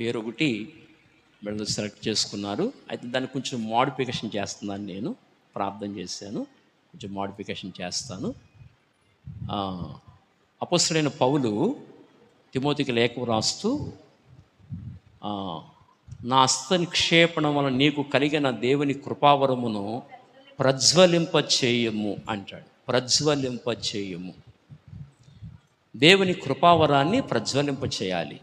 పేరు ఒకటి వీళ్ళు సెలెక్ట్ చేసుకున్నారు. అయితే దాన్ని కొంచెం మాడిఫికేషన్ చేస్తున్నాను నేను. ప్రార్థన చేశాను. కొంచెం మాడిఫికేషన్ చేస్తాను. అపస్తుడైన పౌలు తిమోతికి లేఖ రాస్తూ నా హస్త నిక్షేపణ వలన నీకు కలిగిన దేవుని కృపావరమును ప్రజ్వలింప చేయము అంటాడు. ప్రజ్వలింప చేయము. దేవుని కృపావరాన్ని ప్రజ్వలింప చేయాలి.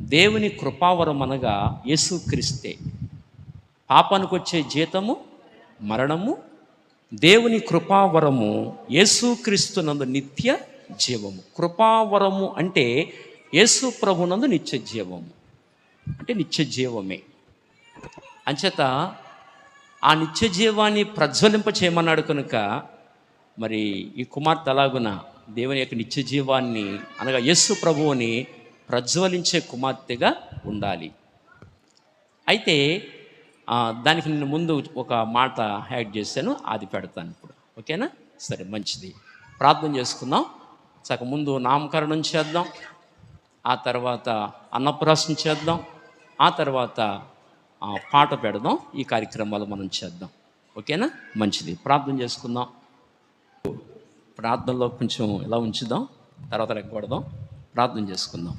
దేవుని కృపావరం అనగా యేసుక్రీస్తే పాపానికి వచ్చే జీతము మరణము దేవుని కృపావరము యేసుక్రీస్తునందు నిత్య జీవము. కృపావరము అంటే యేసు ప్రభునందు నిత్య జీవము. అంటే నిత్య జీవమే. అంచేత ఆ నిత్య జీవాన్ని ప్రజ్వలింప చేయమన్నాడు కనుక మరి ఈ కుమార్తె అలాగున దేవుని యొక్క నిత్య జీవాన్ని అనగా యస్సు ప్రభువుని ప్రజ్వలించే కుమార్తెగా ఉండాలి. అయితే దానికి నేను ముందు ఒక మాట యాడ్ చేశాను అది పెడతాను ఇప్పుడు. ఓకేనా? సరే మంచిది. ప్రార్థన చేసుకుందాం. సగ ముందు నామకరణం చేద్దాం. ఆ తర్వాత అన్నప్రాసం చేద్దాం. ఆ తర్వాత పాట పెడదాం. ఈ కార్యక్రమాలు మనం చేద్దాం. ఓకేనా? మంచిది. ప్రార్థన చేసుకుందాం. ప్రార్థనలో కొంచెం ఇలా ఉంచుదాం. తర్వాత రెక్కకూడదాం ప్రార్థన చేసుకుందాం.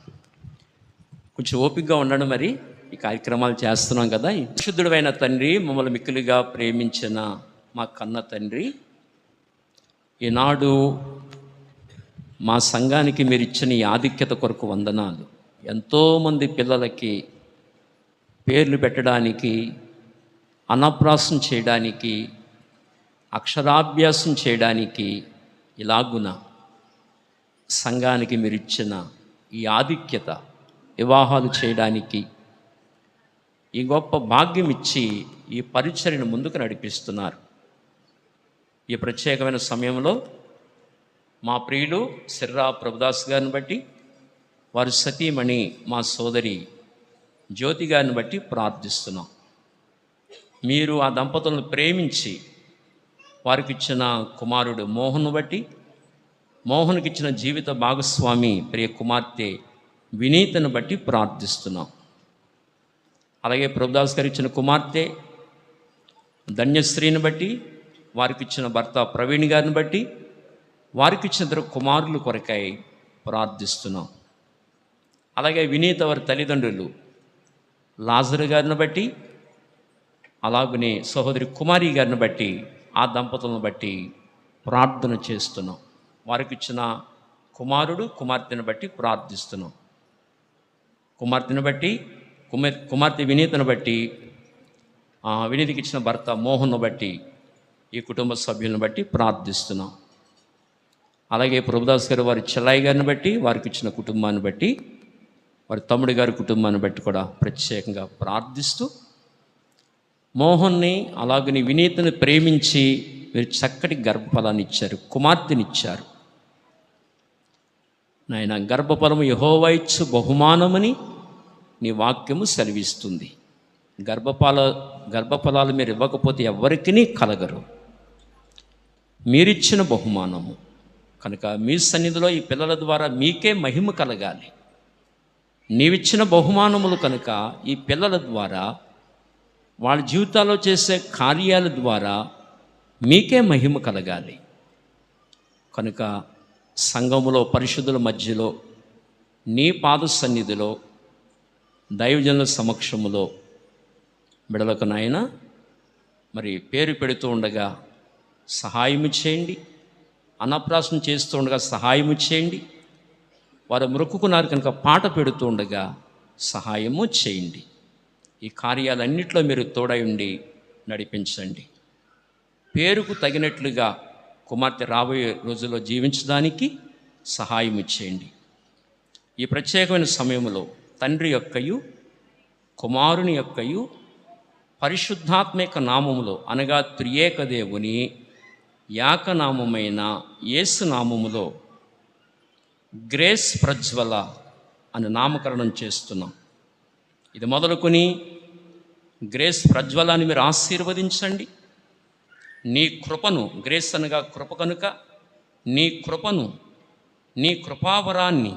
కొంచెం ఓపికగా ఉండండి మరి. ఈ కార్యక్రమాలు చేస్తున్నాం కదా. శుద్ధుడైన తండ్రి మమ్మల్ని మిక్కులుగా ప్రేమించిన మా కన్న తండ్రి ఈనాడు మా సంఘానికి మీరు ఇచ్చిన ఈ ఆధిక్యత కొరకు వందనాలు. ఎంతోమంది పిల్లలకి పేర్లు పెట్టడానికి అనప్రాసం చేయడానికి అక్షరాభ్యాసం చేయడానికి ఇలాగున సంఘానికి మీరు ఇచ్చిన ఈ ఆధిక్యత వివాహాలు చేయడానికి ఈ గొప్ప భాగ్యం ఇచ్చి ఈ పరిచర్యను ముందుకు నడిపిస్తున్నారు. ఈ ప్రత్యేకమైన సమయంలో మా ప్రియులు సిర్రా ప్రభుదాస్ గారిని బట్టి వారి సతీమణి మా సోదరి జ్యోతి గారిని బట్టి ప్రార్థిస్తున్నాం. మీరు ఆ దంపతులను ప్రేమించి వారికి ఇచ్చిన కుమారుడు మోహన్ను బట్టి మోహన్కి ఇచ్చిన జీవిత భాగస్వామి ప్రియ కుమార్తె వినీతను బట్టి ప్రార్థిస్తున్నాం. అలాగే ప్రభుదాస్ గారు ఇచ్చిన కుమార్తె ధన్యశ్రీని బట్టి వారికి ఇచ్చిన భర్త ప్రవీణ్ గారిని బట్టి వారికి ఇచ్చిన ఇద్దరు కుమారులు కొరకై ప్రార్థిస్తున్నాం. అలాగే వినీత వారి తల్లిదండ్రులు లాజరు గారిని బట్టి అలాగనే సహోదరి కుమారి గారిని బట్టి ఆ దంపతులను బట్టి ప్రార్థన చేస్తున్నాం. వారికి ఇచ్చిన కుమారుడు కుమార్తెను బట్టి ప్రార్థిస్తున్నాం. కుమార్తెను బట్టి కుమార్ కుమార్తె వినీతను బట్టి ఆ, వినీతికి ఇచ్చిన భర్త మోహన్ను బట్టి ఈ కుటుంబ సభ్యులను బట్టి ప్రార్థిస్తున్నాం. అలాగే ప్రభుదాస్ గారు వారి చెల్లాయి గారిని బట్టి వారికి ఇచ్చిన కుటుంబాన్ని బట్టి వారి తమ్ముడి గారి కుటుంబాన్ని బట్టి కూడా ప్రత్యేకంగా ప్రార్థిస్తూ మోహన్ని అలాగని వినీతను ప్రేమించి మీరు చక్కటి గర్భఫలాన్ని ఇచ్చారు కుమార్తెనిచ్చారు. నాయన గర్భఫలము యహోవైచ్చు బహుమానమని నీ వాక్యము సెలవిస్తుంది. గర్భపాల గర్భఫలాలు మీరు ఇవ్వకపోతే ఎవరికి కలగరు. మీరిచ్చిన బహుమానము. కనుక మీ సన్నిధిలో ఈ పిల్లల ద్వారా మీకే మహిమ కలగాలి. నీవిచ్చిన బహుమానములు కనుక ఈ పిల్లల ద్వారా వాళ్ళ జీవితాల్లో చేసే కార్యాల ద్వారా మీకే మహిమ కలగాలి. కనుక సంఘములో పరిశుద్ధుల మధ్యలో నీ పాద సన్నిధిలో దైవజనుల సమక్షములో బిడలకు నాయన మరి పేరు పెడుతూ ఉండగా సహాయము చేయండి. అన్నప్రాసం చేస్తూ ఉండగా సహాయము చేయండి. వారు మొక్కుకున్నారు కనుక పాట పెడుతూ ఉండగా సహాయము చేయండి. ఈ కార్యాలన్నింటిలో మీరు తోడై ఉండి నడిపించండి. పేరుకు తగినట్లుగా కుమార్తె రాబోయే రోజుల్లో జీవించడానికి సహాయం ఇచ్చేయండి. ఈ ప్రత్యేకమైన సమయంలో తండ్రి యొక్కయు కుమారుని యొక్కయు పరిశుద్ధాత్మక నామములో అనగా త్రియేక దేవుని యాకనామమైన యేసు నామములో గ్రేస్ ప్రజ్వల అని నామకరణం చేస్తున్నాం. ఇది మొదలుకొని గ్రేస్ ప్రజ్వలాన్ని మీరు ఆశీర్వదించండి. నీ కృపను గ్రేస్ అనగా కృప కనుక నీ కృపను నీ కృపావరాన్ని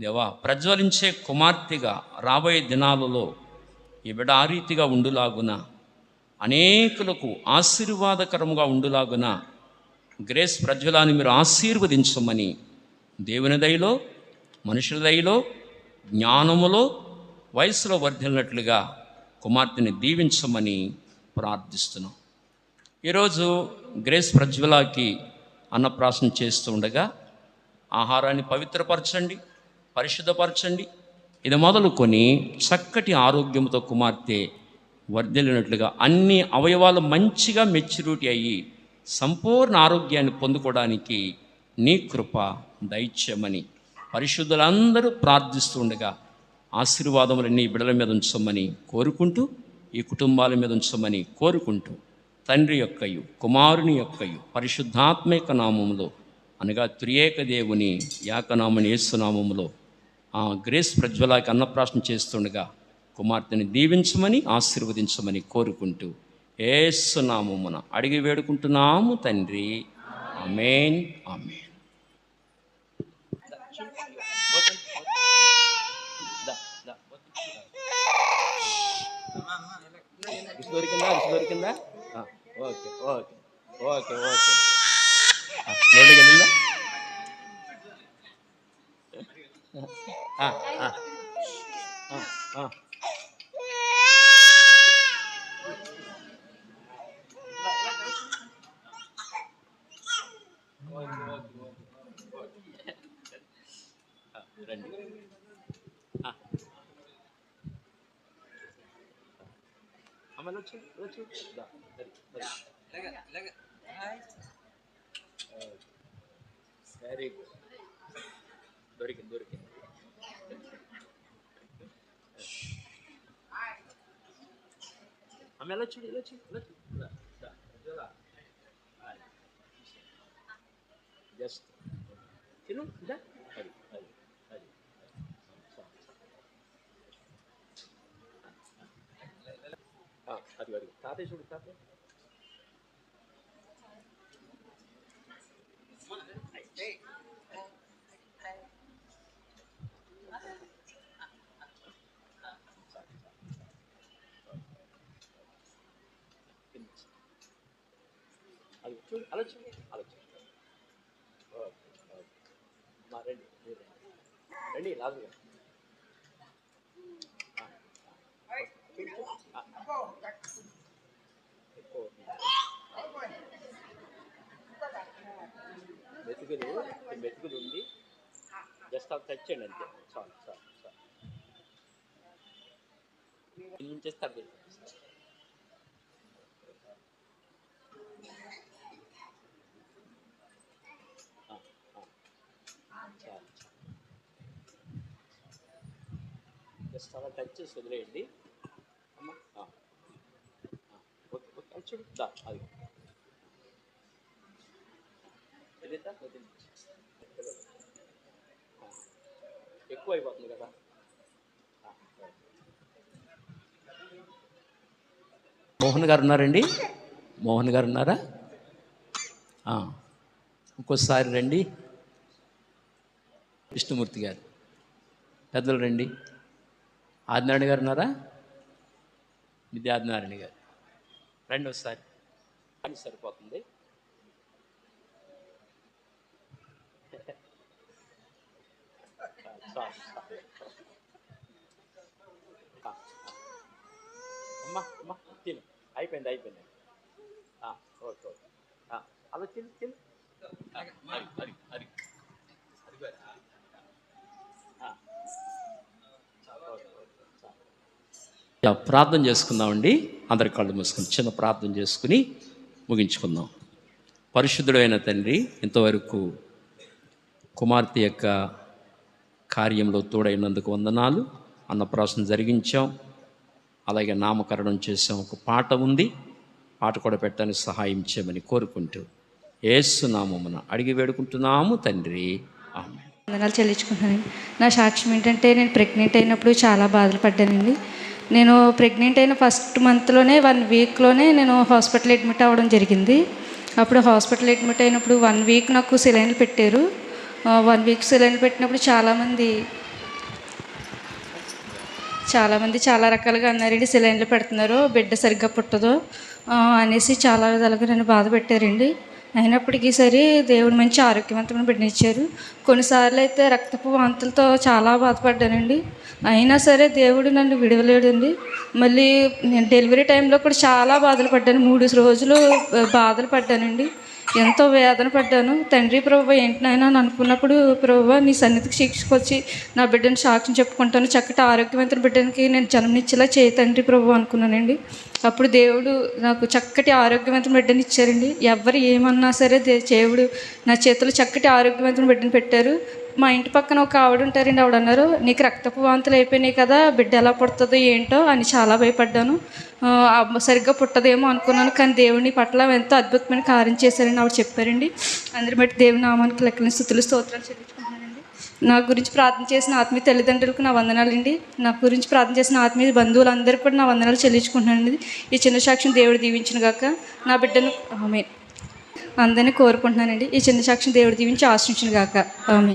దేవా ప్రజ్వలించే కుమార్తెగా రాబోయే దినాలలో ఈ బిడ్డ ఆ రీతిగా ఉండులాగున అనేకులకు ఆశీర్వాదకరముగా ఉండులాగున గ్రేస్ ప్రజ్వలాన్ని మీరు ఆశీర్వదించమని దేవుని దయలో మనుషుల దయలో జ్ఞానములో వయసులో వర్ధిల్లినట్లుగా కుమార్తెని దీవించమని ప్రార్థిస్తున్నాం. ఈరోజు గ్రేస్ ప్రజ్వలాకి అన్నప్రాసన చేస్తూ ఉండగా ఆహారాన్ని పవిత్రపరచండి పరిశుద్ధపరచండి. ఇది మొదలుకొని చక్కటి ఆరోగ్యంతో కుమార్తె వర్ధిల్లినట్లుగా అన్ని అవయవాలు మంచిగా మెచ్యూరిటీ అయ్యి సంపూర్ణ ఆరోగ్యాన్ని పొందుకోవడానికి నీ కృప దైత్యమని పరిశుద్ధులందరూ ప్రార్థిస్తుండగా ఆశీర్వాదములన్నీ బిడల మీద ఉంచమని కోరుకుంటూ ఈ కుటుంబాల మీద ఉంచమని కోరుకుంటూ తండ్రి యొక్కయు కుమారుని యొక్కయు పరిశుద్ధాత్మక నామములో అనగా త్రియేక దేవుని యాకనామని యేసునామములో ఆ గ్రేస్ ప్రజ్వలాకి అన్నప్రాశన చేస్తుండగా కుమార్తెని దీవించమని ఆశీర్వదించమని కోరుకుంటూ ఏసునామమున అడిగి వేడుకుంటున్నాము తండ్రి. అమేన్ అమేన్ దొరికిందా? దొరికిందా? ఆ, ఓకే ఓకే ఓకే ఓకే ఆ, నోటికి వెళ్ళిందా ఆ, ఆ. ఆ, ఆ. ఆ, రండి ఆ. అమ్మ వచ్చి వచ్చి దా, సరే, సరే. వెరీ గుడ్ దొరికింది దొరికింది ఆమె ఎలా చూడు ఎలా చూడు ఎలా చూడు దా, దా, దా. అది. జస్ట్ తిను ఇదా అది అది అది చాలు, చాలు. ఆ, అది అది తాతయ్య చూడు తాతయ్య అది చూడు అలా చూడు అలా చూడు ఓకే ఓకే మా రండి మీరు రండి రండి లాగుగా మెతుకులు ఈ మెతుకులు మెతుకులు ఉంది. జస్ట్ అవి టచ్ చేయండి అంతే. చాలు చాలు చాలు. చేస్తారు జస్ట్ అలా టచ్ చేసి వదిలేయండి. అమ్మ ఓకే ఓకే అది చూడు. అది. ఎక్కువ అయిపోతుంది కదా? మోహన్ గారు ఉన్నారండి? మోహన్ గారు ఉన్నారా? ఇంకోసారి రండి. విష్ణుమూర్తి గారు. పెద్దలు రండి. ఆదినారాయణ గారు ఉన్నారా? విద్యా ఆదినారాయణ గారు. రండి ఒకసారి. సరిపోతుంది. చాలు, చాలు. అమ్మా అమ్మా తిను. అయిపోయింది అయిపోయింది. Okay okay. అలా తిను తిను. ప్రార్థన చేసుకుందామండి. అందరి కళ్ళు మూసుకుని చిన్న ప్రార్థన చేసుకుని ముగించుకుందాం. పరిశుద్ధుడైన తండ్రి ఇంతవరకు కుమార్తె యొక్క కార్యంలో తోడైనందుకు వందనాలు. అన్నప్రాసం జరిగించాం. అలాగే నామకరణం చేసాం. ఒక పాట ఉంది. పాట కూడా పెట్టడానికి సహాయం చేయమని కోరుకుంటూ ఏసునామమున అడిగి వేడుకుంటున్నాము తండ్రి. ఆమె వందనాలు చెల్లించుకుంటున్నానండి నా సాక్ష్యం ఏంటంటే నేను ప్రెగ్నెంట్ అయినప్పుడు చాలా బాధలు పడ్డానండి. నేను ప్రెగ్నెంట్ అయిన ఫస్ట్ మంత్లోనే వన్ వీక్లోనే నేను హాస్పిటల్ అడ్మిట్ అవ్వడం జరిగింది. అప్పుడు హాస్పిటల్ అడ్మిట్ అయినప్పుడు వన్ వీక్ నాకు సిలైన్లు పెట్టారు. వన్ వీక్ సిలిండర్ పెట్టినప్పుడు చాలామంది చాలామంది చాలా రకాలుగా అన్నారండి సెలైన్లు పెడుతున్నారు? బిడ్డ సరిగ్గా పుట్టదు. అనేసి చాలా విధాలుగా నన్ను బాధ పెట్టారండి. అయినప్పటికీ సరే దేవుడు మంచి ఆరోగ్యవంతమైన బిడ్డనిచ్చారు కొన్నిసార్లు అయితే రక్తపు వాంతులతో చాలా బాధపడ్డానండి. అయినా సరే దేవుడు నన్ను విడవలేడండి. మళ్ళీ నేను డెలివరీ టైంలో కూడా చాలా బాధలు పడ్డాను. మూడు రోజులు బాధలు పడ్డానండి. ఎంతో వేదన పడ్డాను. తండ్రి ప్రభు ఏంటి నాయనా అని అనుకున్నప్పుడు ప్రభు నీ సన్నిధికి శిక్షకొచ్చి నా బిడ్డను సాక్ష్యం చెప్పుకుంటాను. చక్కటి ఆరోగ్యవంతుని బిడ్డనికి నేను జన్మనిచ్చేలా చేయి తండ్రి ప్రభు అనుకున్నానండి. అప్పుడు దేవుడు నాకు చక్కటి ఆరోగ్యవంతుని బిడ్డని ఇచ్చారండి. ఎవరు ఏమన్నా సరే దే- దేవుడు నా చేతిలో చక్కటి ఆరోగ్యవంతుని బిడ్డను పెట్టారు. మా ఇంటి పక్కన ఒక ఆవిడ ఉంటారండి. ఆవిడ అన్నారు నీకు రక్తపు వాంతులు అయిపోయినాయి కదా బిడ్డ ఎలా పుడుతుందో ఏంటో అని చాలా భయపడ్డాను. అమ్మ సరిగ్గా పుట్టదేమో అనుకున్నాను కానీ దేవుని పట్ల ఎంతో అద్భుతమైన కార్యం చేశారని ఆవిడ చెప్పారండి. అందరి బట్టి దేవుని నామానికి లెక్కలని స్థుతులు స్తోత్రాలు చెల్లించుకున్నానండి నా గురించి ప్రార్థన చేసిన ఆత్మీయ తల్లిదండ్రులకు నా వందనాలండి. నా గురించి ప్రార్థన చేసిన ఆత్మీయ బంధువులందరికీ కూడా నా వందనాలు చెల్లించుకుంటున్నానండి. ఈ చిన్న సాక్ష్యం దేవుడు దీవించిన గాక నా బిడ్డను ఆమె అందరినీ కోరుకుంటున్నానండి. ఈ చిన్న సాక్ష్యం దేవుడు దీవించి ఆశించిన గాక. ఆమె